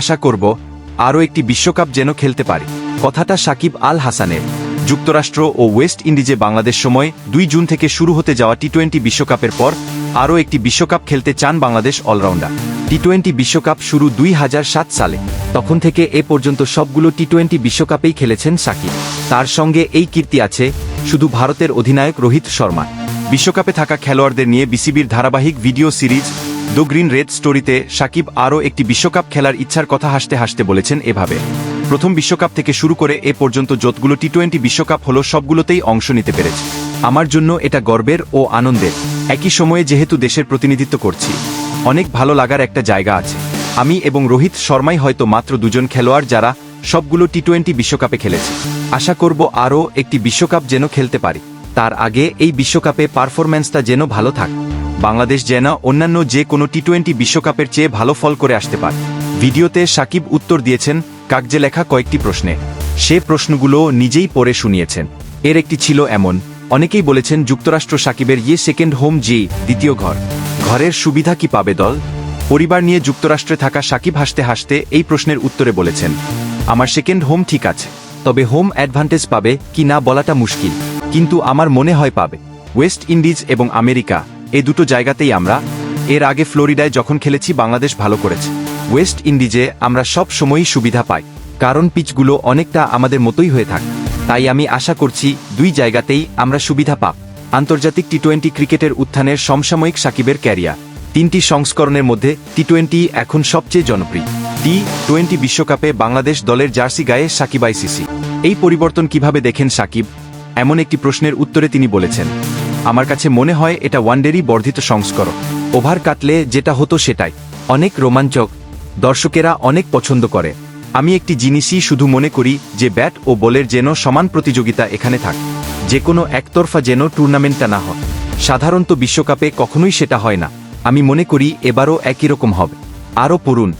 আশা করব আরও একটি বিশ্বকাপ যেন খেলতে পারি। কথাটা সাকিব আল হাসানের। যুক্তরাষ্ট্র ও ওয়েস্ট ইন্ডিজে বাংলাদেশ সময় দুই জুন থেকে শুরু হতে যাওয়া টি টোয়েন্টি বিশ্বকাপের পর আরও একটি বিশ্বকাপ খেলতে চান বাংলাদেশ অলরাউন্ডার। টি টোয়েন্টি বিশ্বকাপ শুরু দুই হাজার সাত সালে। তখন থেকে এ পর্যন্ত সবগুলো টি টোয়েন্টি বিশ্বকাপেই খেলেছেন সাকিব। তার সঙ্গে এই কীর্তি আছে শুধু ভারতের অধিনায়ক রোহিত শর্মা বিশ্বকাপে থাকা খেলোয়াড়দের নিয়ে বিসিবির ধারাবাহিক video series the green red স্টোরিতে সাকিব আরও একটি বিশ্বকাপ খেলার ইচ্ছার কথা হাসতে হাসতে বলেছেন এভাবে। প্রথম বিশ্বকাপ থেকে শুরু করে এ পর্যন্ত যতগুলো টি টোয়েন্টি বিশ্বকাপ হলো, সবগুলোতেই অংশ নিতে পেরেছে। আমার জন্য এটা গর্বের ও আনন্দের। একই সময়ে যেহেতু দেশের প্রতিনিধিত্ব করছি, অনেক ভালো লাগার একটা জায়গা আছে। আমি এবং রোহিত শর্মাই হয়তো মাত্র দুজন খেলোয়াড় যারা সবগুলো টি টোয়েন্টি বিশ্বকাপে খেলেছে। আশা করব আরও একটি বিশ্বকাপ যেন খেলতে পারি। তার আগে এই বিশ্বকাপে পারফরম্যান্সটা যেন ভালো থাক। বাংলাদেশ যেন অন্যান্য যে কোনো টি টোয়েন্টি বিশ্বকাপের চেয়ে ভালো ফল করে আসতে পারে। ভিডিওতে সাকিব উত্তর দিয়েছেন কাগজে লেখা কয়েকটি প্রশ্নে। সে প্রশ্নগুলো নিজেই পড়ে শুনিয়েছেন। এর একটি ছিল এমন, অনেকেই বলেছেন যুক্তরাষ্ট্র সাকিবের ইয়ে সেকেন্ড হোম জি দ্বিতীয় ঘর। ঘরের সুবিধা কি পাবে দল? পরিবার নিয়ে যুক্তরাষ্ট্রে থাকা সাকিব হাসতে হাসতে এই প্রশ্নের উত্তরে বলেছেন, আমার সেকেন্ড হোম ঠিক আছে, তবে হোম অ্যাডভান্টেজ পাবে কি না বলাটা মুশকিল। কিন্তু আমার মনে হয় পাবে। ওয়েস্ট ইন্ডিজ এবং আমেরিকা এই দুটো জায়গাতেই আমরা। এর আগে ফ্লোরিডায় যখন খেলেছি, বাংলাদেশ ভালো করেছে। ওয়েস্ট ইন্ডিজে আমরা সব সময়ই সুবিধা পাই। কারণ পিচগুলো অনেকটা আমাদের মতোই হয়ে থাকে। তাই আমি আশা করছি দুই জায়গাতেই আমরা সুবিধা পাব। আন্তর্জাতিক টি টোয়েন্টি ক্রিকেটের উত্থানের সমসাময়িক সাকিবের ক্যারিয়ার। তিনটি সংস্করণের মধ্যে টি টোয়েন্টি এখন সবচেয়ে জনপ্রিয়। টি টোয়েন্টি বিশ্বকাপে বাংলাদেশ দলের জার্সি গায়ে সাকিব আইসিসি এই পরিবর্তন কীভাবে দেখেন সাকিব? এমন একটি প্রশ্নের উত্তরে তিনি বলেছেন আমার কাছে মনে হয় এটা ওয়ানডেরই বর্ধিত সংস্করণ। ওভার কাটলে যেটা হতো সেটাই। অনেক রোমাঞ্চক। দর্শকেরা অনেক পছন্দ করে। আমি একটি জিনিসই শুধু মনে করি যে ব্যাট ও বলের যেন সমান প্রতিযোগিতা এখানে থাক। যে কোনো একতরফা যেন টুর্নামেন্টটা না হয়। সাধারণত বিশ্বকাপে কখনোই সেটা হয় না। আমি মনে করি এবারও একই রকম হবে। আরও পড়ুন।